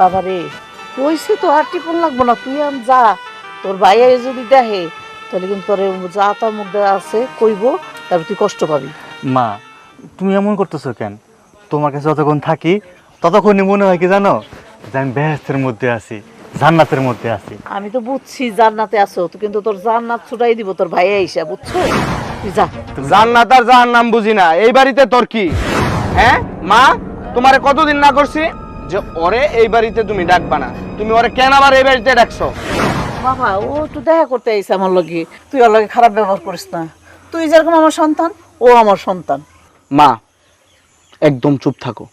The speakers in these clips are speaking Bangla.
বাবা রে কইছে তো আর টিপন লাগবো না তুই আম যা। তোর ভাইয়া যদি দেখে তাহলে কিন্তু তোর যা তার মধ্যে আছে কইব তারপর তুই কষ্ট পাবি। মা তুমি এমন করতেছো কেন? তোমার কাছে যতক্ষণ থাকি ততক্ষণই মনে হয় কি জানো? যে আমি বেহেস্তের মধ্যে আছি জান্নাতের মধ্যে আছি। আমি তো বুঝছি জান্নাতে আছো তো কিন্তু তোর জান্নাত ছুটাই দিব তোর ভাইয়া হিসাব বুঝছ? তুই যা। জান্নাত আর জাহান্নাম বুঝি না এই বাড়িতে তোর কি? হ্যাঁ? মা তোমারে কতদিন না করছি? যে ওরে এই বাড়িতে তুমি ডাকবা না। তুমি ওরে কেন আবার এই বাড়িতে ডাকছো? বাবা ও তো দেখা করতে আইসে আমার লগে। তুই ওর লগে খারাপ ব্যবহার করিস না। তুই যেরকম আমার সন্তান ও আমার সন্তান। মা একদম চুপ থাকো।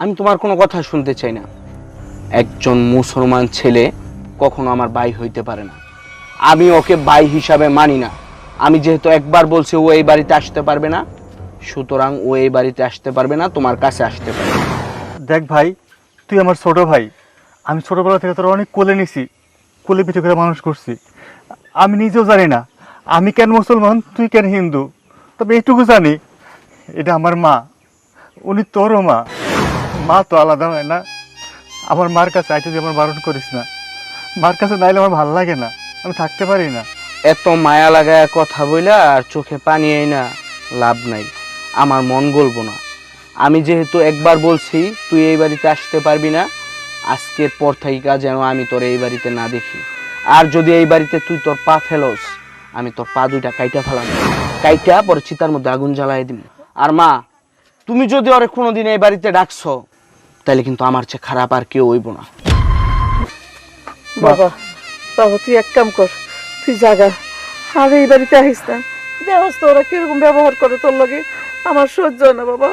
আমি তোমার কোনো কথা শুনতে চাই না। একজন মুসলমান ছেলে কখনো আমার ভাই হইতে পারে না। আমি ওকে ভাই হিসাবে মানি না। আমি যেহেতু একবার বলছি ও এই বাড়িতে আসতে পারবে না সুতরাং ও এই বাড়িতে আসতে পারবে না তোমার কাছে আসতে পারবে না। দেখ ভাই তুই আমার ছোট ভাই। আমি ছোটবেলা থেকে তোর অনেক কোলে নিছি, কোলে পিঠে করে মানুষ করছি। আমি নিজেও জানি না, আমি কেন মুসলমান, তুই কেন হিন্দু? তবে এইটুকু জানি, এটা আমার মা, উনি তোরও মা। মা তো আলাদা হয় না। আমার মার কাছে আইতে তুই আমার বারণ করিস না। মার কাছে নাইলে আমার ভালো লাগে না, আমি থাকতে পারি না। এত মায়া লাগায় কথা বইলা আর চোখে পানি এই না লাভ নাই, আমার মন গলবো না। আমি যেহেতু একবার বলছি, তুই এই বাড়িতে আসতে পারবি না। আজকের পর থেকে যেন আমি তোর এই বাড়িতে না দেখি। আর যদি এই বাড়িতে তুই তোর পা ফেলোস, আমি তোর পা দুইটা কাইটা ফেলাম। কাইটা পরে চিতার মধ্যে আগুন জ্বালাই দিব আর মা, তুমি যদি ওরে কোনোদিন এই বাড়িতে ডাকছো তাহলে কিন্তু আমার চেয়ে খারাপ আর কেউ হইব না। বাবা বাবা, তুই এক কাম কর, তুই জাগা। আর এই বাড়িতে আহিস না। দেওয়াস তো ওরা কীরকম ব্যবহার করে তোর লগে? আমার সহ্য না, বাবা।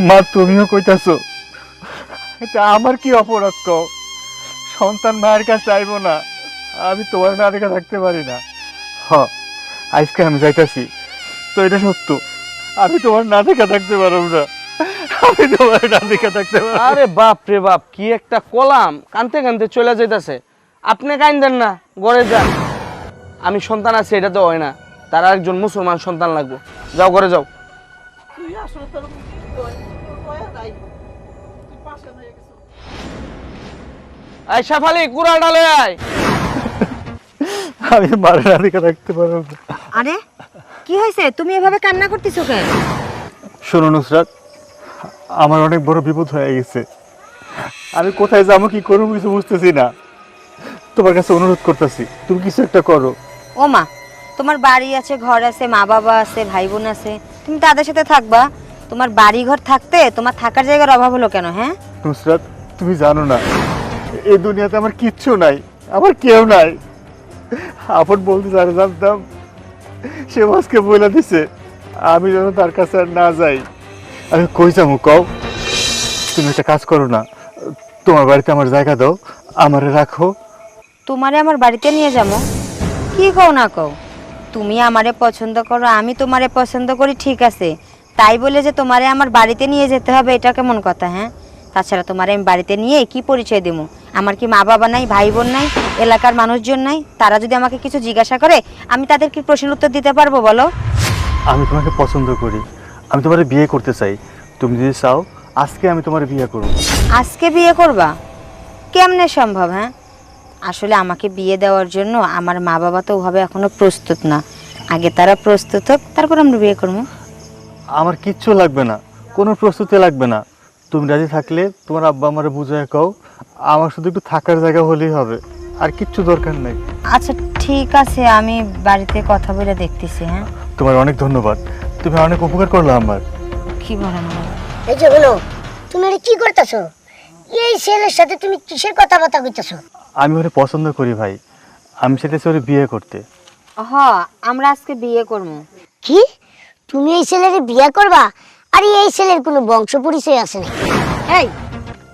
মা তুমিও কইতাছো এটা আমার কি অপরাধ কও? সন্তান মায়ের কাছে আইবো না আমি তোমার না দেখে থাকতে পারি না। হ আজকে আমি যাইতাছি। তো এটা সত্য আমি তোমার না দেখে থাকতে পারব না। আমি তোমার না দেখে থাকতে পারব আরে বাপ রে বাপ কি একটা কলাম! কানতে কানতে চলে যাইতাছে। আপনি কাইন্দেন না গড়ে যান। আমি সন্তান আছে এটা তো হয় না। তার একজন মুসলমান সন্তান লাগবো। যাও ঘরে যাও। তুই আসলে তোর দয়া নাই। তুই পাশে নিয়ে গেছিস? আই শেফালি কুড়া ডালে আয়। আমি দেখে থাকতে পারব আরে কি হয়েছে? তুমি এভাবে কান্না করতেছো কেন? শোনো নুসরাত আমার অনেক বড় বিপদ হয়ে গেছে। আমি কোথায় যাব কি করব কিছু বুঝতেছি না। তোমার কাছে অনুরোধ করতেছি তুমি কিছু একটা করো। ও মা তোমার বাড়ি আছে ঘর আছে মা বাবা আছে ভাই বোন আছে। তুমি তাদের সাথে থাকবা। তোমার বাড়ি ঘর থাকতে তোমার থাকার জায়গার অভাব হলো কেন হ্যাঁ? নুসরাত তুমি জানো না এই দুনিয়াতে আমার কিচ্ছু নাই আমার কেউ নাই। আপন বলতে যারা জানতাম সে আজকে বলে দিছে আমি যেন তার কাছে আর না যাই। আমি কই যাব কও? তুমি একটা কাজ করো না তোমার বাড়িতে আমার জায়গা দাও আমারে রাখো। তোমারে আমার বাড়িতে নিয়ে যাব? কি কও না কও? তুমি আমারে পছন্দ করো আমি তোমারে পছন্দ করি ঠিক আছে। তাই বলে যে তোমারে আমার বাড়িতে নিয়ে যেতে হবে এটা কেমন কথা হ্যাঁ? তাছাড়া তোমারে আমি বাড়িতে নিয়ে কি পরিচয় দেবো আমার কি মা বাবা নাই ভাই বোন নাই এলাকার মানুষজন নাই? তারা যদি আমাকে কিছু জিজ্ঞাসা করে আমি তাদের কি প্রশ্নের উত্তর দিতে পারব বলো? আমি তোমাকে পছন্দ করি। আমি তোমার বিয়ে করতে চাই। তুমি যদি চাও আজকে আমি তোমার বিয়ে করব। আজকে বিয়ে করবা? কেমনে সম্ভব হ্যাঁ? আসলে আমাকে বিয়ে দেওয়ার জন্য আমার মা বাবা তো ওভাবে এখনও প্রস্তুত না। আগে তারা প্রস্তুত হোক তারপর আমরা বিয়ে করব। আমার কিচ্ছু লাগবে না কোনো প্রস্তুতি লাগবে না। তুমি রাজি থাকলে তোমার আব্বা আমার বুঝায় কও আমার শুধু একটু থাকার জায়গা হলেই হবে আর কিচ্ছু দরকার নেই। আচ্ছা ঠিক আছে আমি বাড়িতে কথা বলে দেখতেছি হ্যাঁ? তোমার অনেক ধন্যবাদ তুমি অনেক উপকার করলে আমার। কি বলেন এই যে হলো তুমি এটা কি করতেছো? এই ছেলের সাথে তুমি কিসের কথা কথাবার্তা কইতেছো? আমি ওরে পছন্দ করি ভাই। আমি সেটা ওরে বিয়ে করতে। হ আমরা আজকে বিয়ে করব। কি? তুমি এই ছেলের বিয়ে করবা? আরে এই ছেলের কোনো বংশ পরিচয় আছে না এই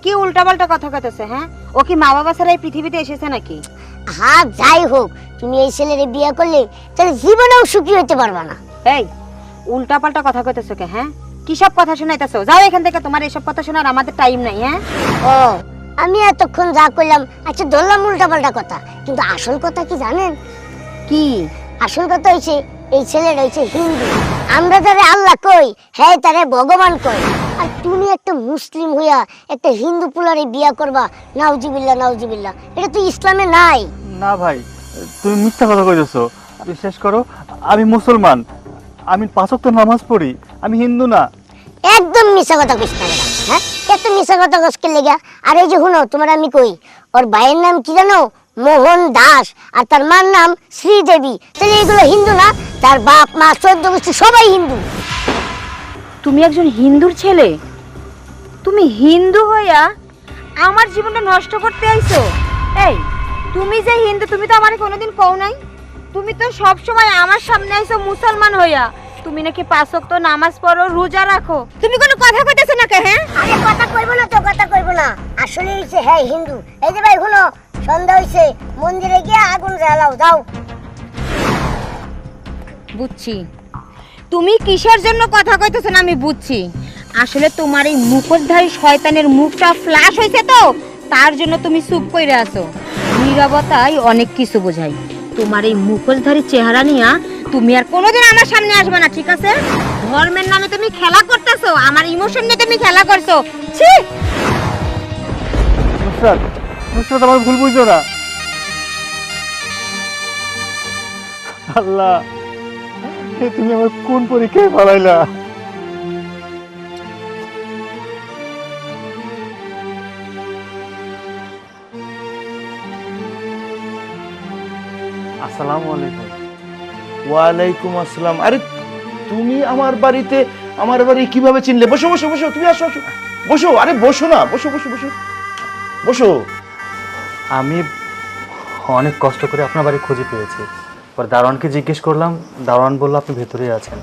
কি উল্টাপাল্টা কথা কইতেছে হ্যাঁ? ও কি মা বাবা ছাড়া এই পৃথিবীতে এসেছে নাকি? হ্যাঁ যাই হোক তুমি এই ছেলের বিয়ে করলে তাহলে জীবনেও সুখী হতে পারবা না। এই উল্টাপাল্টা কথা কইতেছো কে হ্যাঁ? কি সব কথা শোনাইতেছো? যাও এখান থেকে তোমার এসব কথা শোনার আমাদের টাইম নাই হ্যাঁ? ও আমি এতক্ষণ যা করলাম আচ্ছা ধরলাম উল্টাপাল্টা কথা কিন্তু আসল কথা কি জানেন? কি? আসল কথা হয়েছে এই ছেলেটা হয়েছে হিন্দু। আমরা তারে আল্লাহ কই হ্যাঁ তারে ভগবান কই। আর তুমি একটা মুসলিম হইয়া একটা হিন্দু পুলারে বিয়া করবা নাউজিবিল্লা নাউজিবিল্লা এটা তো ইসলামে নাই। না ভাই তুমি মিথ্যা কথা কইতেছো। বিশ্বাস করো আমি মুসলমান। আমি পাঁচক তো নামাজ পড়ি আমি হিন্দু না। একদম মিশা কথা কইস না হ্যাঁ? এত মিশা কথা কইসকে লেগা আর এই যে শুনো, তোমার আমি কই, ওর ভাইয়ের নাম কি জানো? মোহন দাস, আর তার মার নাম শ্রীদেবী। তাহলে এগুলো হিন্দু না? তার বাপ, মা চোদ্দ গোষ্ঠী সবাই হিন্দু। তুমি একজন হিন্দুর ছেলে? তুমি হিন্দু হইয়া আমার জীবনটা নষ্ট করতে আইছো? এই, তুমি যে হিন্দু, তুমি তো আমারে কোনোদিন কও নাই। তুমি তো সব সময় আমার সামনে আইছো মুসলমান হইয়া। তুমি নাকি পাঁচ ওয়াক্ত নামাজ পড়ো রোজা রাখো। তুমি কোনো কথা কইতেছো না কে হ্যাঁ? আরে কথা কইবো না তো কথা কইবো না। আসলে হইছে হ্যাঁ হিন্দু এই যে ভাই শুনো সন্ধ্যা হইছে মন্দিরে গিয়ে আগুন জ্বালাও যাও। বুঝছি। তুমি কিসের জন্য কথা কইতেছো না আমি বুঝছি। আসলে তোমার এই মুখোশধারী শয়তানের মুখটা ফ্ল্যাশ হয়েছে তো তার জন্য তুমি চুপ কইরা আছো। নীরবতাই অনেক কিছু বোঝাই তোমার এই মুখোশধারী চেহারা নিয়া তুমি আর কোনোদিন আমার সামনে আসবে না, ঠিক আছে? ধর্মের নামে তুমি খেলা করতেছো, আমার ইমোশন নিয়ে তুমি খেলা করছ। ছি! নুসরাত নুসরাত, আমার ভুল বুঝছ না। আল্লাহ তুমি আমার কোন পরীক্ষায় পালাইলা আসসালামু আলাইকুম। ওয়ালাইকুম আসসালাম। আরে তুমি আমার বাড়িতে আমার বাড়ি কীভাবে চিনলে? বসো বসো বসো তুমি আসো আসো। বসো আরে বসো না বসো বসো বসো। বসো। আমি অনেক কষ্ট করে আপনার বাড়ি খুঁজে পেয়েছি। পর দারোয়ানকে জিজ্ঞেস করলাম দারোয়ান বলল আপনি ভেতরেই আছেন।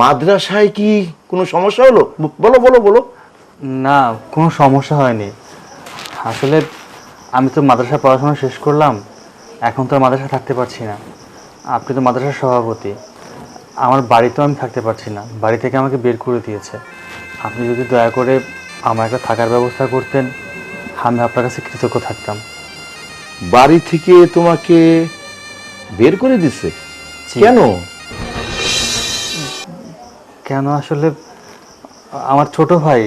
মাদ্রাসায় কি কোনো সমস্যা হলো? বলো বলো বলো। না কোনো সমস্যা হয়নি। আসলে আমি তো মাদ্রাসা পড়াশোনা শেষ করলাম। এখন তো মাদ্রাসা থাকতে পারছি না। আপনি তো মাদ্রাসার সভাপতি। আমার বাড়িতেও আমি থাকতে পারছি না। বাড়ি থেকে আমাকে বের করে দিয়েছে। আপনি যদি দয়া করে আমার একটা থাকার ব্যবস্থা করতেন আমি আপনার কাছে কৃতজ্ঞ থাকতাম। বাড়ি থেকে তোমাকে বের করে দিচ্ছে কেন? কেন আসলে আমার ছোট ভাই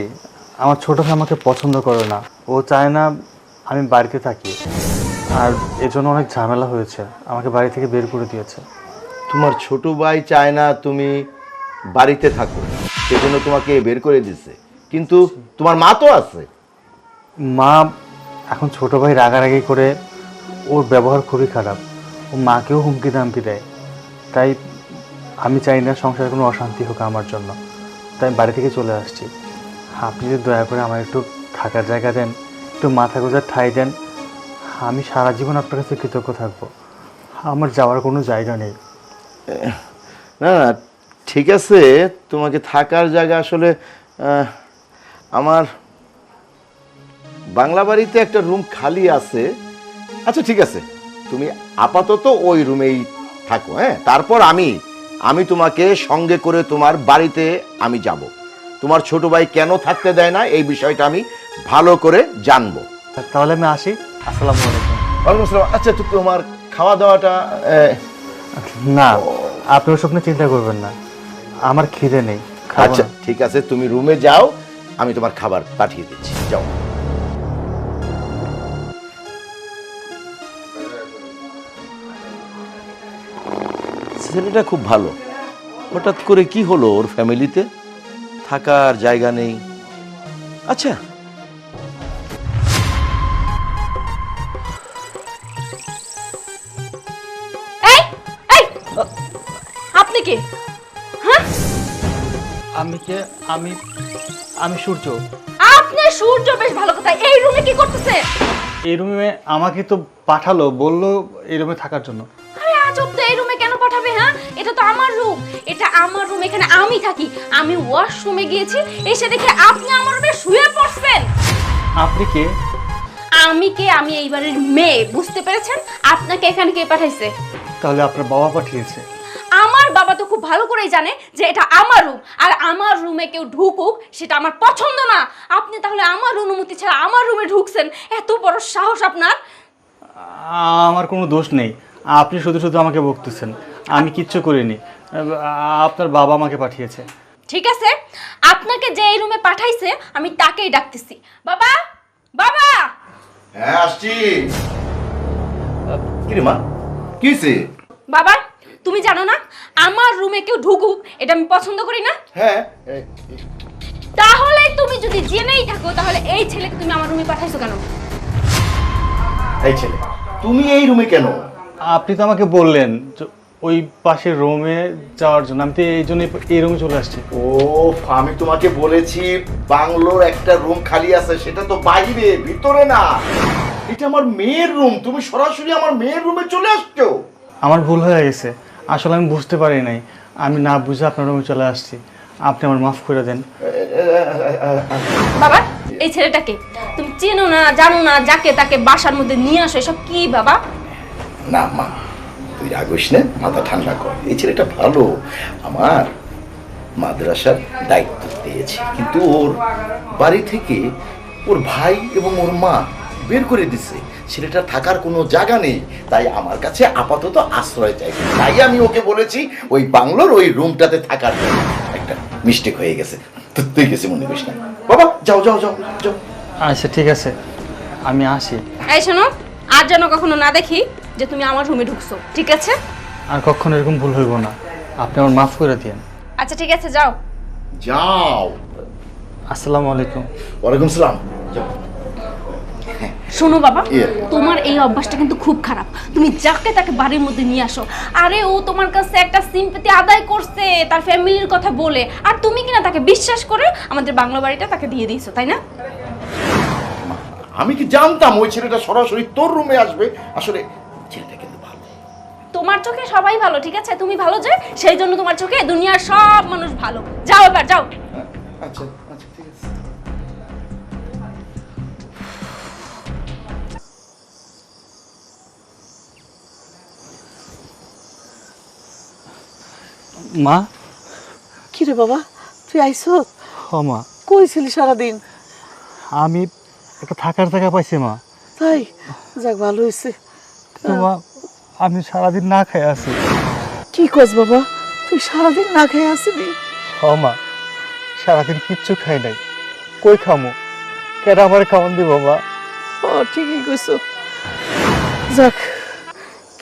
আমার ছোট ভাই আমাকে পছন্দ করে না। ও চায় না আমি বাড়িতে থাকি। আর এজন্য অনেক ঝামেলা হয়েছে। আমাকে বাড়ি থেকে বের করে দিয়েছে। তোমার ছোট ভাই চায় না তুমি বাড়িতে থাকো। সেজন্য তোমাকে বের করে দিচ্ছে কিন্তু তোমার মা তো আছে। মা এখন ছোট ভাই রাগারাগি করে ওর ব্যবহার খুবই খারাপ। ও মাকেও হুমকি দামকি দেয়। তাই আমি চাই না সংসারে কোনো অশান্তি হোক আমার জন্য। তাই বাড়ি থেকে চলে আসছি। আপনি যদি দয়া করে আমার একটু থাকার জায়গা দেন একটু মাথা গোজার ঠাই দেন আমি সারা জীবন আপনার কাছে কৃতজ্ঞ থাকব। আমার যাওয়ার কোনো জায়গা নেই। না না ঠিক আছে। তোমাকে থাকার জায়গা আসলে আহ, আমার বাংলা বাড়িতে একটা রুম খালি আছে। আচ্ছা ঠিক আছে। তুমি আপাতত ওই রুমেই থাকো হ্যাঁ? তারপর আমি আমি তোমাকে সঙ্গে করে তোমার বাড়িতে আমি যাব। তোমার ছোট ভাই কেন থাকতে দেয় না এই বিষয়টা আমি ভালো করে জানব। তাহলে আমি আসি। আসসালামু আলাইকুম। ওয়ালাইকুম আসসালাম। আচ্ছা তো তোমার খাওয়া দাওয়াটা না আপনি ওসব নিয়ে চিন্তা করবেন না। আমার খিদে নেই আচ্ছা ঠিক আছে তুমি রুমে যাও আমি তোমার খাবার পাঠিয়ে দিচ্ছি। যাও। ছেলেটা খুব ভালো। হঠাৎ করে কি হলো ওর ফ্যামিলিতে থাকার জায়গা নেই। আচ্ছা কে আমি আমি সূর্য। আপনি সূর্য বেশ ভালো কথা। এই রুমে কি করতেছে? এই রুমে আমাকে তো পাঠালো বলল এই রুমে থাকার জন্য। আরে আজব তো এই রুমে কেন পাঠাবে হ্যাঁ? এটা তো আমার রুম এটা আমার রুম এখানে আমি থাকি। আমি ওয়াশরুমে গিয়েছি এসে দেখে আপনি আমার রুমে শুয়ে পড়ছেন। আপনি কে? আমি কে? আমি এইবারের মেয়ে বুঝতে পেরেছেন? আপনাকে এখানে কে পাঠাইছে? তাহলে আপনার বাবা পাঠিয়েছে। বাবা তো খুব ভালো করেই জানে যে এটা আমার রুম আর আমার রুমে কেউ ঢুকুক সেটা আমার পছন্দ না। আপনি তাহলে আমার অনুমতি ছাড়া আমার রুমে ঢুকছেন এত বড় সাহস আপনার? আমার কোনো দোষ নেই। আপনি শুধু শুধু আমাকে বকতেছেন। আমি কিচ্ছু করিনি। আপনার বাবা আমাকে পাঠিয়েছে। ঠিক আছে আপনাকে যে এই রুমে পাঠাইছে আমি তাকেই ডাকতেছি। বাবা বাবা! হ্যাঁ আসছি। কিরে মা কি বাবা তুমি জানো না আমার রুমে কেউ ঢুকুক এটা আমি পছন্দ করি না? হ্যাঁ। তাহলে তুমি যদি জেনেই থাকো তাহলে এই ছেলেকে তুমি আমার রুমে পাঠাইছো কেন? এই ছেলে তুমি এই রুমে কেন? আপনি তো আমাকে বললেন যে ওই পাশের রুমে যাওয়ার জন্য। আমি তো এই জন্য এই রুমে চলে আসছি। ও আমি তোমাকে বলেছি বাংলোর একটা রুম খালি আছে সেটা তো বাইরে ভিতরে না। এটা আমার মেয়ের রুম তুমি সরাসরি আমার মেয়ের রুমে চলে আসছো। আমার ভুল হয়ে গেছে। আসলে আমি বুঝতে পারি নাই। আমি না বুঝে আপনার রুমে চলে আসছি। আপনি আমার মাফ করে দেন। বাবা এই ছেলেটাকে তুমি চেনো না জানো না যাকে তাকে বাসার মধ্যে নিয়ে আসো এসব কি বাবা? না মা তুই রাগিস না মাথা ঠান্ডা কর। এই ছেলেটা ভালো আমার মাদ্রাসার দায়িত্ব দিয়েছে কিন্তু ওর বাড়ি থেকে ওর ভাই এবং ওর মা বের করে দিছে। ছেলেটা থাকার কোনো জায়গা নেই। তাই আমার কাছে আপাতত আশ্রয় চাইছে তাই আমি ওকে বলেছি ওই বাংলোর ওই রুমটাতে থাকার জন্য। একটা মিস্টেক হয়ে গেছে। তুই গেছে মনে করিস না। বাবা যাও যাও যাও যাও। আচ্ছা ঠিক আছে। আমি আসি। এই শোনো আর যেন কখনো না দেখি যে তুমি আমার রুমে ঢুকছো ঠিক আছে? আর কখনো এরকম ভুল হইব না। আপনি আমার মাফ করে দিন আচ্ছা ঠিক আছে যাও। যাও। আসসালামু আলাইকুম। ওয়ালাইকুম সালাম। যাও। শোনো বাবা। তোমার এই অভ্যাসটা কিন্তু খুব খারাপ। তুমি যাকে তাকে বাড়ির মধ্যে নিয়ে আসো। আরে ও তোমার কাছে একটা সিম্পতি আদায় করছে তার ফ্যামিলির কথা বলে। আর তুমি কিনা তাকে বিশ্বাস করে আমাদের বাংলা বাড়িটা তাকে দিয়ে দিয়েছ তাই না? আমি কি জানতাম ওই ছেলেটা সরাসরি তোর রুমে আসবে? আসলে ছেলেটা কিন্তু ভালো। তোমার চোখে সবাই ভালো ঠিক আছে? তুমি ভালো যে সেই জন্য তোমার চোখে দুনিয়ার সব মানুষ ভালো। যাও এবার যাও। আচ্ছা। মা? কি রে বাবা তুই আইস? ও মা। কই ছিলি সারাদিন? আমি একটা থাকার জায়গা পাইছি মা। তাই? যাক ভালো হয়েছে মা আমি সারাদিন না খাই আছি। কি কস বাবা তুই সারাদিন না খেয়ে আসবি ও মা সারাদিন কিচ্ছু খাই নাই। কই খামো? কেন আমার খাওয়ান দিব মা? ও ঠিকই কইছো। যাক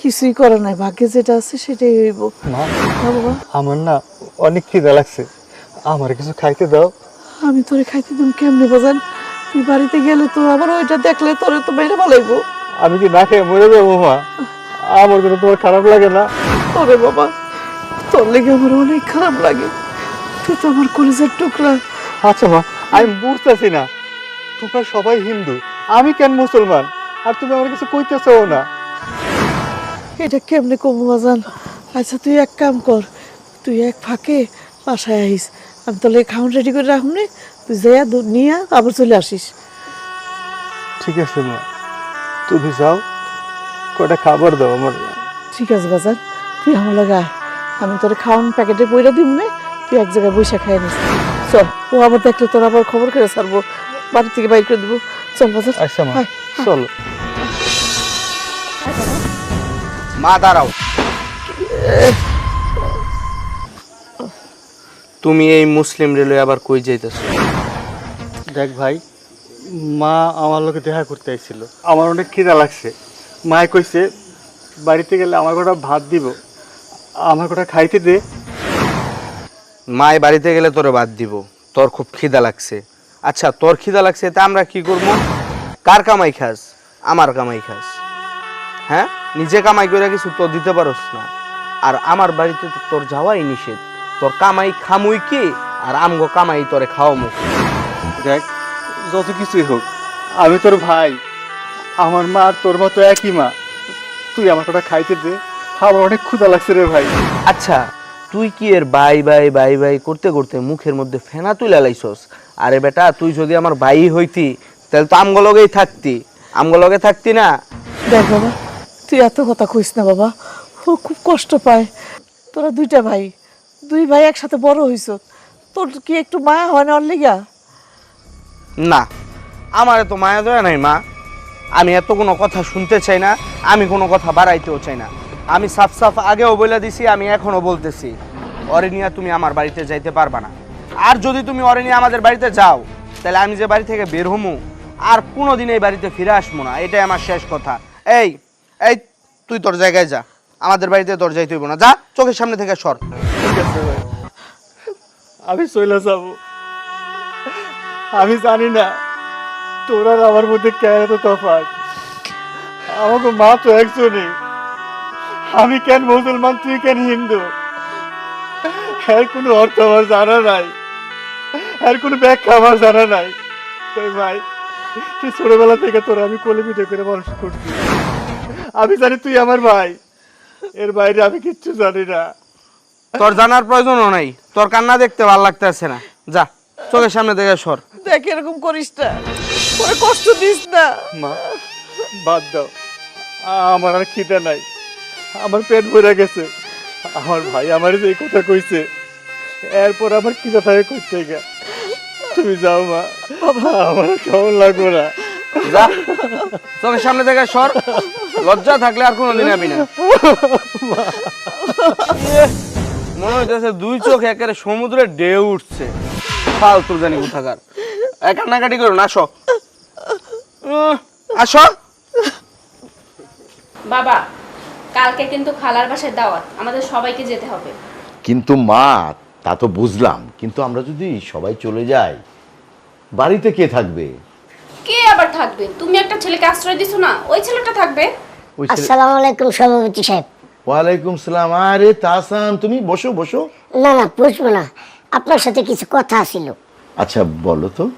কিছুই করে নাই ভাগ্যে যেটা আছে সেটাই হইব। মা বাবা। আমার না অনেক খিদে লাগছে। আমার কিছু খাইতে দাও। আমি তোরে খাইতে দিম কেমনে বাজান? তুই বাড়িতে গেলে তো আবার ওইটা দেখলে তোরে তো মেরে ভালাইবো আমি কি না খেয়ে মরে যাব মা? আমার জন্য তোমার খারাপ লাগে না? ওরে বাবা তোর লেগে আমার অনেক খারাপ লাগে। তুই তো আমার কলেজের টুকরা। আচ্ছা মা আমি বুঝতেছি না। তোমরা সবাই হিন্দু। আমি কেন মুসলমান? আর তুমি আমার কিছু কইতেছো না। এটা কেমনে কমু বাজান? আচ্ছা তুই এক কাম কর তুই এক ফাঁকে বাসায় আইস আমি তাহলে খাউন রেডি করে রাখুন তুই যাইয়া দুধ নিয়ে আবার চলে আসিস। ঠিক আছে মা। তুমি যাও কটা খাবার দাও আমার। ঠিক আছে বাজার তুই আমার লাগা আমি তোর খাওয়ান প্যাকেটে বইরা দিব না তুই এক জায়গায় বৈশা খাই নিস। চল ও আবার দেখলে তোর আবার খবর করে ছাড়বো। বাড়ি থেকে বাইর করে দিব। চল বাজার আচ্ছা মা। চলো। মা দাঁড়াও। তুমি এই মুসলিম রেলওয়ে আবার কই যাইতেছো? দেখ ভাই মা আমার লোকে দেখা করতে আইছিল। আমার অনেক খিদা লাগছে। মায় কইছে বাড়িতে গেলে আমার কটা ভাত দিব আমার কটা খাইতে দে। মায় বাড়িতে গেলে তোরে ভাত দিব তোর খুব খিদা লাগছে। আচ্ছা তোর খিদা লাগছে তা আমরা কি করব? কার কামাই খাস? আমার কামাই খাস। হ্যাঁ? নিজে কামাই করে কিছু তোর দিতে পারস না। আর আমার বাড়িতে তো তোর যাওয়াই নিষেধ। তোর কামাই খামুই কি আর আমগো কামাই তোরে খাওয়ামু দেখ যত কিছুই হোক আমি তোর ভাই। আমার মা আর তোর মতো একই মা। তুই আমার কটা খাইতে দে আমার অনেক ক্ষুধা লাগছে রে ভাই। আচ্ছা তুই কি এর বাই বাই বাই বাই করতে করতে মুখের মধ্যে ফেনা তুই লাইছস? আরে বেটা তুই যদি আমার ভাই হইতি তাহলে তো আমগো লগেই থাকতি। আমগো লগে থাকতি না। দেখ বাবা তুই এত কথা কইস না, বাবা। ও খুব কষ্ট পায়। তোরা দুইটা ভাই। দুই ভাই একসাথে বড় হইছ। তোর কি একটু মায়া হয় না ওর না, আমার এত মায়া দয়া নাই, মা। আমি এত কোনো কথা শুনতে চাই না, আমি কোনো কথা বাড়াইতেও চাই না। আমি সাফ সাফ আগেও বলে দিছি, আমি এখনও বলতেছি। অরে নিয়ে তুমি আমার বাড়িতে যাইতে পারবা না। আর যদি তুমি অরে নিয়ে আমাদের বাড়িতে যাও, তাহলে আমি যে বাড়ি থেকে বের হমু, আর কোনোদিন এই বাড়িতে ফিরে আসব না। এটাই আমার শেষ কথা। এই এই, তুই তোর জায়গায় যা। আমাদের বাড়িতে দরজায় যাইতে হইব না। যা, চোখের সামনে থেকে সর। আমি চলে যাব। আমি জানি না তোর আর আমার মধ্যে কেন এত তফাৎ। আমাকে মা তো একজনই। আমি কেন মুসলমান, তুই কেন হিন্দু? এর কোনো অর্থ আমার জানা নাই। এর কোনো ব্যাখ্যা আমার জানা নাই। তাই ভাই, তুই ছোটবেলা থেকে তোর আমি কোলে পিঠে করে মানুষ করছি আমি জানি তুই আমার ভাই। এর বাইরে আমি কিচ্ছু জানি না। তোর জানার প্রয়োজনও নাই। তোর কান্না দেখতে ভালো লাগতেছে না। যা চোখের সামনে দেখে সর। দেখ এরকম করিস না। ওরে কষ্ট দিস না। মা বাদ দাও। আমার আর খিদে নাই। আমার পেট ভরে গেছে। আমার ভাই আমার যে কথা কইছে এরপর আমার খিদে থাকে কইছে গা তুমি যাও মা। বাবা আমার কেমন লাগবে না। যা। চোখের সামনে থেকে সর। লজ্জা থাকলে আর কোনোদিন আবি না। ইয়ে, মনে হইতেছে দুই চোখ একেবারে সমুদ্রে ঢেউ উঠছে। ফালতু জানি কোথাকার। কান্নাকাটি করো না আসো। আসো। বাবা কালকে কিন্তু খালার বাসায় দাওয়াত। আমাদের সবাইকে যেতে হবে। কিন্তু মা তা তো বুঝলাম। কিন্তু আমরা যদি সবাই চলে যাই বাড়িতে কে থাকবে? কে আবার থাকবে? তুমি একটা ছেলেকে আশ্রয় দিছো না? ওই ছেলেটা থাকবে? ওই ছেলে- আসসালামু আলাইকুম সভাপতি সাহেব। ওয়ালাইকুম সালাম। আরে তাসান তুমি বসো বসো। না না বুঝব না। আপনার সাথে কিছু কথা ছিল। আচ্ছা বলো তো।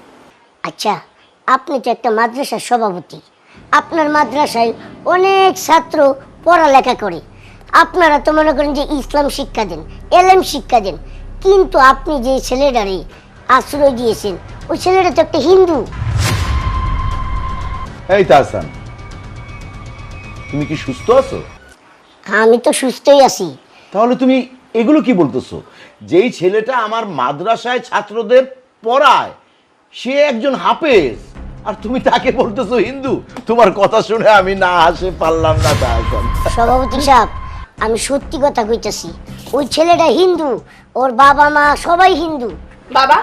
আচ্ছা আপনি তো একটা মাদ্রাসার সভাপতি। আপনার মাদ্রাসায় অনেক ছাত্র পড়ালেখা করে। আপনারা তো মনে করেন যে ইসলাম শিক্ষা দেন এলএম শিক্ষা দেন। কিন্তু আপনি যে ছেলেটারে আশ্রয় দিয়েছেন ওই ছেলেটা তো একটা হিন্দু। এই তাসান তুমি কি সুস্থ আছো? আমি তো সুস্থই আছি। তাহলে তুমি এগুলো কি বলতেছো? যেই ছেলেটা আমার মাদ্রাসায় ছাত্রদের পড়ায় সে একজন হাফেজ। আর তুমি তাকে বলতেছো হিন্দু। তোমার কথা শুনে আমি না হাসে পারলাম না তাহসান। সভাপতি সাহেব আমি সত্যি কথা কইতেছি ওই ছেলেটা হিন্দু ওর বাবা মা সবাই হিন্দু। বাবা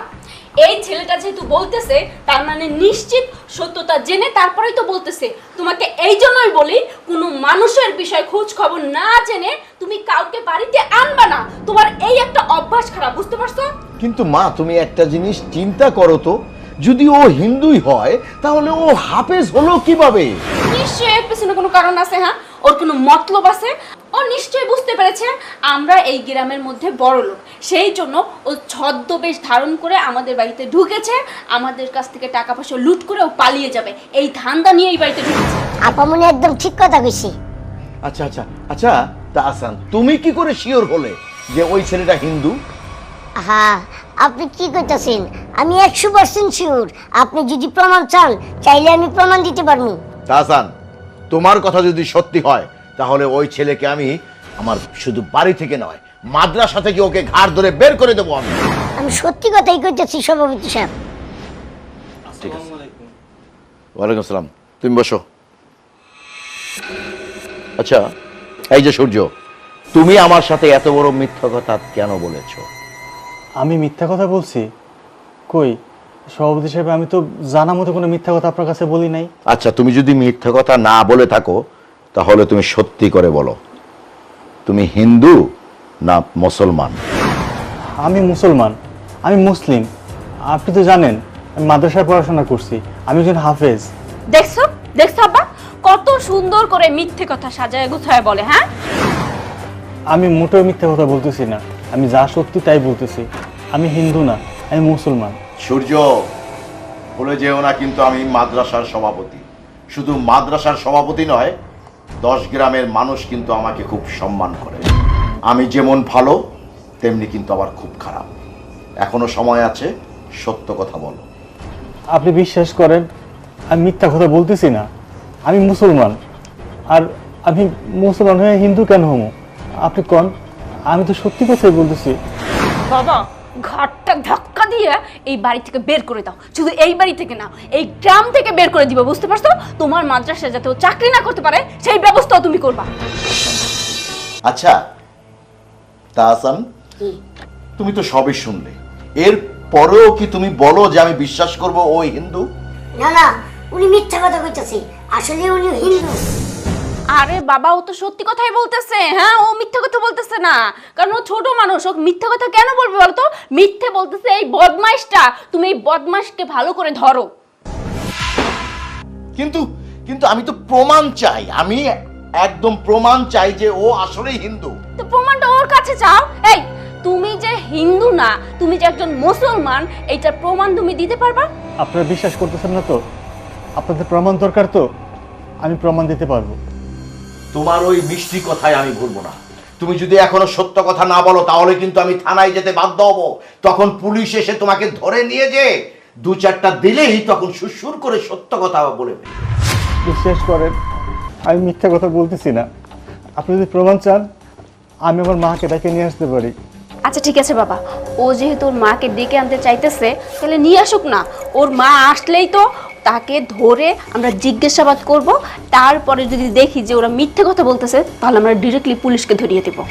এই ছেলেটা যেহেতু বলতেছে তার মানে নিশ্চিত সত্যতা জেনে তারপরেই তো বলতেছে। তোমাকে এই জন্যই বলি কোনো মানুষের বিষয় খোঁজ খবর না জেনে তুমি কাউকে বাড়িতে আনবা না। তোমার এই একটা অভ্যাস খারাপ বুঝতে পারছ? কিন্তু মা তুমি একটা জিনিস চিন্তা করো তো। যদি ও হিন্দুই হয় তাহলে ও হাফেজ হলো কীভাবে? নিশ্চয়ই এর পেছনে কোনো কারণ আছে হ্যাঁ? ওর কোনো মতলব আছে? নিশ্চয়ই বুঝতে পেরেছে আমরা এই গ্রামের মধ্যে বড় লোক। সেই জন্য ও ছদ্মবেশ ধারণ করে আমাদের বাড়িতে ঢুকেছে আমাদের কাছ থেকে টাকা পয়সা লুট করে ও পালিয়ে যাবে। এই ধান্দা নিয়ে এই বাড়িতে ঢুকেছে। আপামনি একদম ঠিক কথা কইছে। আচ্ছা আচ্ছা আচ্ছা তাহসান তুমি কি করে শিওর হলে যে ওই ছেলেটা হিন্দু? হ্যাঁ আপনি কি করতেছেন আমি একশো পার্সেন্ট শিওর। আপনি যদি প্রমাণ চান চাইলে আমি প্রমাণ দিতে পারব। তাহসান তোমার কথা যদি সত্যি হয় তাহলে ওই ছেলেকে আমি আমার শুধু বাড়ি থেকে নয় মাদ্রাসা থেকে ওকে ঘাড় ধরে বের করে দেবো আমি। আমি সত্যি কথাই কইতেছি সভাপতি সাহেব। ঠিক আছে। ওয়ালাইকুম আসসালাম। তুমি বসো। আচ্ছা এই যে সূর্য তুমি আমার সাথে এত বড় মিথ্যা কথা কেন বলেছ? আমি মিথ্যা কথা বলছি? কই? সভাপতি সাহেব আমি তো জানা মতো কোনো মিথ্যা কথা আপনার কাছে বলি নাই। আচ্ছা তুমি যদি মিথ্যা কথা না বলে থাকো তাহলে তুমি সত্যি করে বলো তুমি হিন্দু না মুসলমান? আমি মুসলমান আমি মুসলিম। আপনি তো জানেন আমি মাদ্রাসায় পড়াশোনা করছি আমি একজন হাফেজ। দেখছ দেখছ আব্বা? কত সুন্দর করে মিথ্যে কথা সাজায় গুছায় বলে হ্যাঁ? আমি মোটেও মিথ্যে কথা বলতেছি না আমি যা সত্যি তাই বলতেছি। আমি হিন্দু না আমি মুসলমান। সূর্য বলে যেও না কিন্তু আমি মাদ্রাসার সভাপতি। শুধু মাদ্রাসার সভাপতি নয় দশ গ্রামের মানুষ কিন্তু আমাকে খুব সম্মান করে। আমি যেমন ভালো তেমনি কিন্তু আবার খুব খারাপ। এখনও সময় আছে সত্য কথা বলো। আপনি বিশ্বাস করেন আমি মিথ্যা কথা বলতেছি না। আমি মুসলমান। আর আমি মুসলমান হয়ে হিন্দু কেন হমো আপনি কন আমি তো সত্যি কথাই বলতেছি। বাবা ঘরটা ধাক্কা দিয়ে এই বাড়ি থেকে বের করে দাও। শুধু এই বাড়ি থেকে না এই গ্রাম থেকে বের করে দিবা বুঝতে পারছ? তোমার মাদ্রাসায় যাতে ও চাকরি না করতে পারে সেই ব্যবস্থাও তুমি করবা। আচ্ছা তাহসান তুমি তো সবই শুনলে। এর পরেও কি তুমি বলো যে আমি বিশ্বাস করব ওই হিন্দু? না না উনি মিথ্যা কথা কইতাছে। আসলে উনি হিন্দু। আরে বাবা ও তো সত্যি কথাই বলতেছে। হ্যাঁ ও মিথ্যা কথা বলতেছে না। কারণ ও ছোট মানুষ ও মিথ্যা কথা কেন বলবে বলতো? মিথ্যে বলতেছে এই বদমাইশটা তুমি এই বদমাইশকে ভালো করে ধরো। কিন্তু কিন্তু আমি তো প্রমাণ চাই আমি একদম প্রমাণ চাই যে ও আসলেই হিন্দু। তো প্রমাণটা ওর কাছে চাও? এই তুমি যে হিন্দু না তুমি যে একজন মুসলমান এইটার প্রমাণ তুমি দিতে পারবা? আপনারা বিশ্বাস করতেছেন না তো? আপনাদের প্রমাণ দরকার তো? আমি প্রমাণ দিতে পারব। তোমার ওই মিষ্টি কথায় আমি ভুলবো না। তুমি যদি এখনও সত্য কথা না বলো তাহলে কিন্তু আমি থানায় যেতে বাধ্য হব। তখন পুলিশ এসে তোমাকে ধরে নিয়ে যে দু চারটা দিলেই তখন সুসুর করে সত্য কথা বলে বিশ্বাস করেন আমি মিথ্যা কথা বলতেছি না। আপনি যদি প্রমাণ চান আমি আমার মাকে ডেকে নিয়ে আসতে পারি। আচ্ছা ঠিক আছে বাবা। ও যেহেতু ওর মাকে ডেকে আনতে চাইতেছে তাহলে নিয়ে আসুক না। ওর মা আসলেই তো তাকে ধরে আমরা জিজ্ঞাসাবাদ করব। তারপরে যদি দেখি যে ওরা মিথ্যে কথা বলতেছে তাহলে আমরা ডিরেক্টলি পুলিশকে ধরিয়ে দেবো।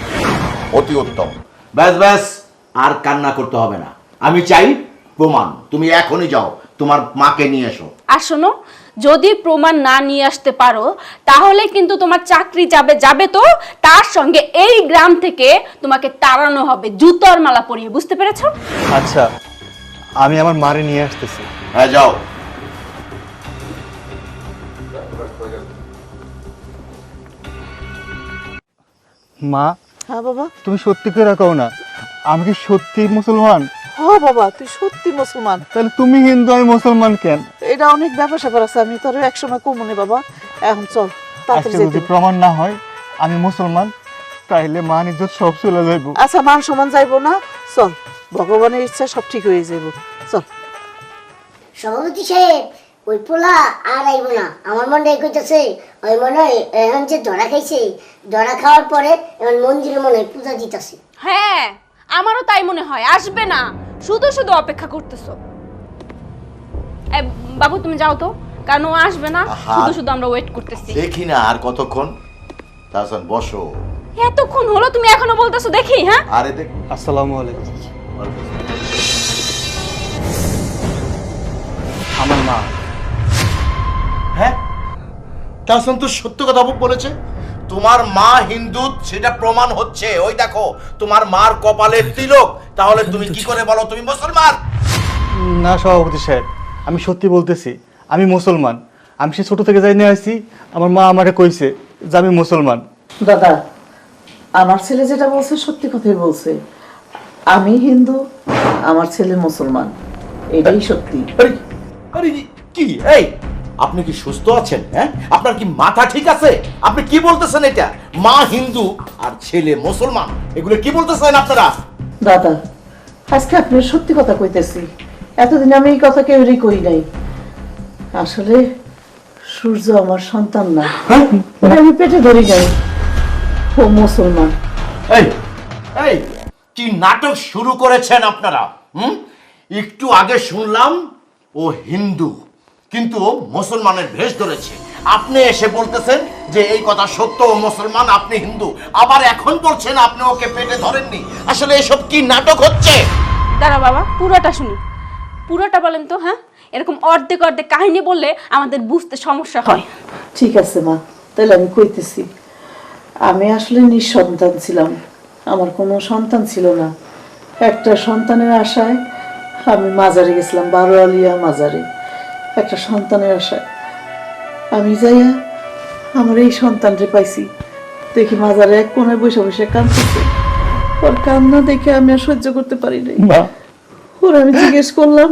অতি উত্তম। ব্যাস ব্যাস আর কান্না করতে হবে না। আমি চাই প্রমাণ। তুমি এখনই যাও। তোমার মাকে নিয়ে এসো। আর শোনো যদি প্রমাণ না নিয়ে আসতে পারো তাহলে কিন্তু তোমার চাকরি যাবে যাবে তো। তার সঙ্গে এই গ্রাম থেকে তোমাকে তাড়ানো হবে জুতোর মালা পরিয়ে। বুঝতে পেরেছ? আচ্ছা আমি আমার মারে নিয়ে আসতেছি। হ্যাঁ যাও। মা হ্যাঁ বাবা। তুমি সত্যি করে কও না আমি কি সত্যি মুসলমান? হ বাবা তুই সত্যি মুসলমান। তাহলে তুমি হিন্দু আমি মুসলমান কেন? এটা অনেক ব্যাপার স্যাপার আছে আমি তোর একসময় কমনে বাবা। এখন চল তাড়াতাড়ি যদি। প্রমাণ না হয় আমি মুসলমান তাইলে মান ইজ্জত সব চলে যাইব। আচ্ছা মান সমান যাইবো না চল। ভগবানের ইচ্ছা সব ঠিক হয়ে যাইব চল। সভাপতি সাহেব ওই পোলা আর আইব না। আমার মনে কইতেছে ওই মনে হয় এখন যে ধরা খাইছে ধরা খাওয়ার পরে এখন মন্দিরে মনে হয় পূজা দিতেছে। হ্যাঁ আমারও তাই মনে হয় আসবে না। শুধু শুধু অপেক্ষা করতেছো। বাবু তুমি যাও তো কারণ ও আসবে না। শুধু শুধু আমরা ওয়েট করতেছি। দেখি না আর কতক্ষণ। তাহসান বসো। এতক্ষণ হলো তুমি এখনও বলতেছো দেখি হ্যাঁ? আরে দেখ আসসালামু আলাইকুম। তাহসান তো সত্য কথা বলেছে তোমার মা হিন্দু সেটা প্রমাণ হচ্ছে। ওই দেখো তোমার মার কপালের তিলক তাহলে তুমি কি করে বলো? তুমি মুসলমান? না সভাপতি সাহেব আমি সত্যি বলতেছি আমি মুসলমান। আমি সে ছোট থেকে যাই নিয়ে আসছি আমার মা আমাকে কইছে যে আমি মুসলমান। দাদা আমার ছেলে যেটা বলছে সত্যি কথাই বলছে। আমি হিন্দু আমার ছেলে মুসলমান। এটাই সত্যি। আরে আরে কি? এই আপনি কি সুস্থ আছেন হ্যাঁ? আপনার কি মাথা ঠিক আছে? আপনি কি বলতেছেন এটা? মা হিন্দু আর ছেলে মুসলমান। এগুলো কি বলতেছেন আপনারা? দাদা আজকে আপনার সত্যি কথা কইতেছি। এতদিন আমি এই কথা কেউরই কই নাই। আসলে সূর্য আমার সন্তান না। ওকে আমি পেটে ধরি নাই। ও মুসলমান। এই এই কি নাটক শুরু করেছেন আপনারা হুম? একটু আগে শুনলাম ও হিন্দু। কিন্তু ও মুসলমানের ভেষ ধরেছে। আপনি এসে বলতেছেন যে এই কথা সত্য ও মুসলমান আপনি হিন্দু। আবার এখন বলছেন আপনি ওকে পেটে ধরেননি। আসলে এসব কি নাটক হচ্ছে? দাঁড়া বাবা পুরোটা শুনি। পুরোটা বলেন তো হ্যাঁ? এরকম অর্ধেক অর্ধেক কাহিনী বললে আমাদের বুঝতে সমস্যা হয়। ঠিক আছে মা। তাহলে আমি কইতেছি আমি আসলে নিঃসন্তান ছিলাম। আমার কোনো সন্তান ছিল না। একটা সন্তানের আশায় আমি মাজারে গেছিলাম বারো আলিয়া মাজারে। একটা সন্তানের আশায় আমি যাইয়া আমার এই সন্তানরে পাইছি। দেখি মাজারে এক কোণে বসে বসে কাঁদতেছে। ওর কান্না দেখে আমি আর সহ্য করতে পারি নাই। ওর আমি জিজ্ঞেস করলাম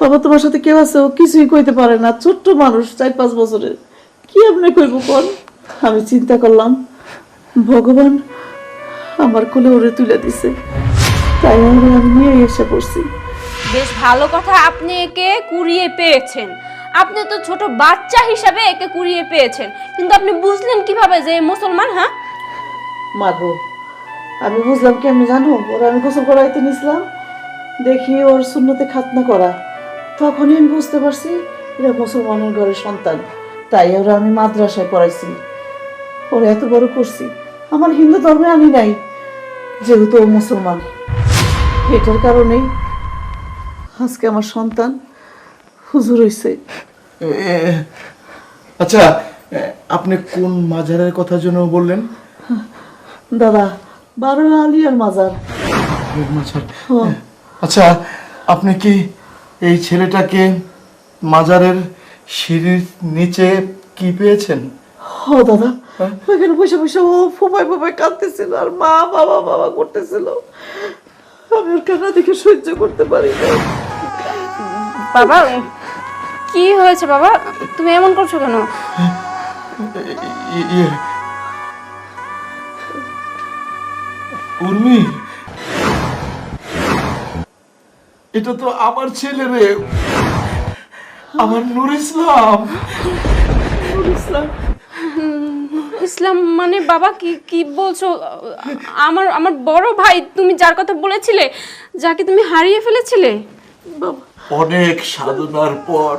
বাবা তোমার সাথে কেউ আছে? ও কিছুই কইতে পারে না। ছোট্ট মানুষ চার পাঁচ বছরের। কি আপনি কইব কোন আমি চিন্তা করলাম ভগবান আমার কোলে ওরে তুলে দিছে। তাই আমি নিয়ে এসে পড়ছি। বেশ ভালো কথা আপনি একে কুড়িয়ে পেয়েছেন। আপনি তো ছোট বাচ্চা হিসাবে একে কুড়িয়ে পেয়েছেন। কিন্তু আপনি বুঝলেন কীভাবে যে মুসলমান হ্যাঁ? মাগো আমি বুঝলাম কি আমি জানো? ওরা আমি গোসল করাইতে নিছিলাম। দেখি ওর শূন্যতে খাতনা করা। তখনই আমি বুঝতে পারছি এরা মুসলমানের ঘরের সন্তান। তাই ওরা আমি মাদ্রাসায় পড়াইছি। ওরা এত বড় করছি। আমার হিন্দু ধর্মে আনি নাই, যেহেতু ও মুসলমান। এটার কারণেই আজকে আমার সন্তান হুজুর হইছে। আচ্ছা আপনি কোন মাজারের কথা জন্য বললেন? দাদা বারো আলিয়ার মাজার। মাজার। আচ্ছা আপনি কি এই ছেলেটাকে মাজারের সিঁড়ির নিচে কি পেয়েছেন? ও দাদা। ওইখানে বসে বসে ও ফোপায় ফোপায় কাঁদতেছিল আর মা বাবা বাবা করতেছিল। আমি ওর কান্না দেখে সহ্য করতে পারি না। বাবা কি হয়েছে বাবা? তুমি এমন করছ কেন? উর্মি! এটা তো আমার ছেলে রে। আমার নুর ইসলাম। ইসলাম। ইসলাম মানে বাবা কি কি বলছো? আমার আমার বড় ভাই তুমি যার কথা বলেছিলে যাকে তুমি হারিয়ে ফেলেছিলে? অনেক সাধনার পর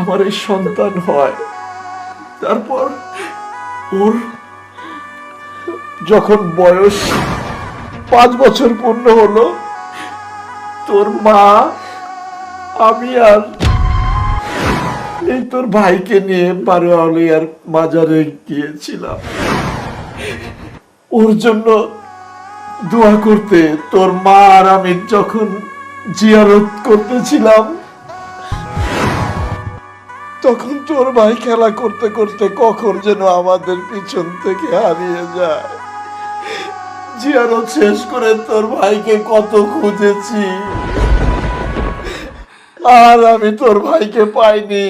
আমার এই সন্তান হয়। তারপর ওর যখন বয়স পাঁচ বছর পূর্ণ হলো তোর মা আমি আর এই তোর ভাইকে নিয়ে বারোয়ালিয়ার মাজারে গিয়েছিলাম। ওর জন্য দোয়া করতে তোর মা আর আমি যখন জিয়ারত করতেছিলাম, তখন তোর ভাই খেলা করতে করতে কখন যেন আমাদের পিছন থেকে হারিয়ে যায়। জিয়ারত শেষ করে তোর ভাইকে কত খুঁজেছি। আর আমি তোর ভাইকে পাইনি।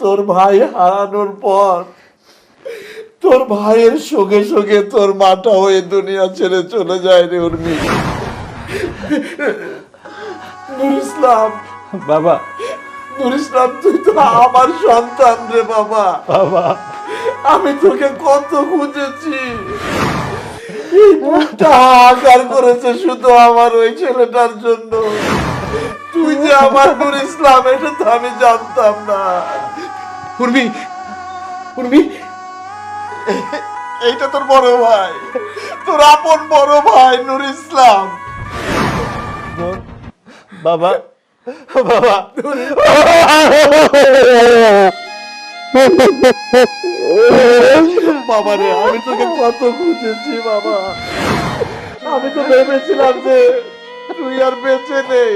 তোর ভাই হারানোর পর তোর ভাইয়ের সঙ্গে সঙ্গে তোর মাটা হয়ে দুনিয়া ছেড়ে চলে যায় রে উর্মি। নুর ইসলাম বাবা। নুর ইসলাম তুই তো আমার সন্তান রে বাবা। বাবা। আমি তোকে কত খুঁজেছি। এই বুকটা করেছে শুধু আমার ওই ছেলেটার জন্য। তুই যে আমার নুর ইসলাম এটা তো আমি জানতাম না। উর্মি উর্মি। এইটা তোর বড় ভাই। তোর আপন বড় ভাই নুর ইসলাম। বাবা বাবা। বাবা রে আমি তোকে কত খুঁজেছি বাবা। আমি তো ভেবেছিলাম যে তুই আর বেঁচে নেই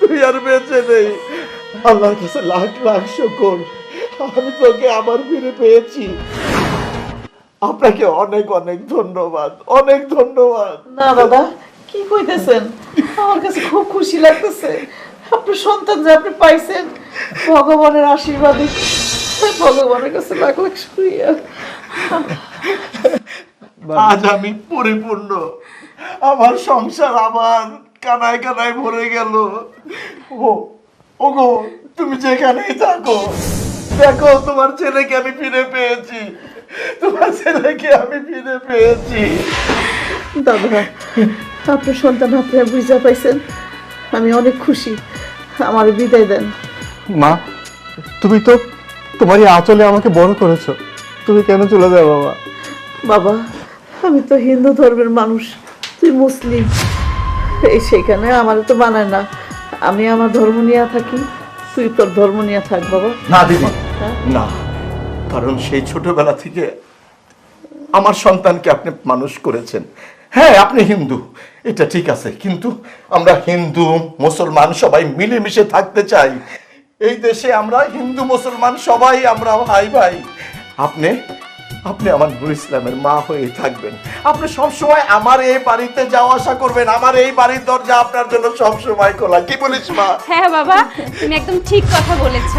তুই আর বেঁচে নেই। আল্লাহর কাছে লাখ লাখ শুকর। আমি তোকে আবার ফিরে পেয়েছি। আপনাকে অনেক অনেক ধন্যবাদ অনেক ধন্যবাদ। না দাদা কি কইতেছেন? আমার কাছে খুব খুশি লাগতেছে। আপনার সন্তান যে আপনি পাইছেন ভগবানের আশীর্বাদে। ভগবানের কাছে লাখ লাখ শুক্রিয়া। আজ আমি পরিপূর্ণ। আমার সংসার আবার কানায় কানায় ভরে গেল। ও ওগো তুমি যেখানেই থাকো। দেখো তোমার ছেলেকে আমি ফিরে পেয়েছি। তোমার ছেলেকে আমি ফিরে পেয়েছি। দাদা আপনার সন্তান আপনারা বুঝা পাইছেন? আমি অনেক খুশি। আমার বিদায় দেন। মা তুমি তো তোমারই আঁচলে আমাকে বড় করেছ। তুমি কেন চলে যাও বাবা? বাবা আমি তো হিন্দু ধর্মের মানুষ। তুই মুসলিম। এই সেখানে আমার তো মানায় না। আমি আমার ধর্ম নিয়ে থাকি। তুই তোর ধর্ম নিয়ে থাক বাবা। না দিদি। না? কারণ সেই ছোটবেলা থেকে আমার সন্তানকে আপনি মানুষ করেছেন। হ্যাঁ আপনি হিন্দু, এটা ঠিক আছে, কিন্তু আমরা হিন্দু, মুসলমান সবাই মিলেমিশে থাকতে চাই। এই দেশে আমরা হিন্দু, মুসলমান সবাই আমরা ভাই ভাই আপনি আপনি আমার নুর ইসলামের মা হয়ে থাকবেন। আপনি সবসময় আমার এই বাড়িতে যাওয়া আসা করবেন আমার এই বাড়ির দরজা আপনার জন্য সবসময় খোলা। কি বলিস মা? হ্যাঁ বাবা তুমি একদম ঠিক কথা বলেছ।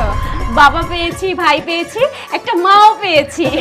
বাবা পেয়েছি ভাই পেয়েছি একটা মাও পেয়েছি।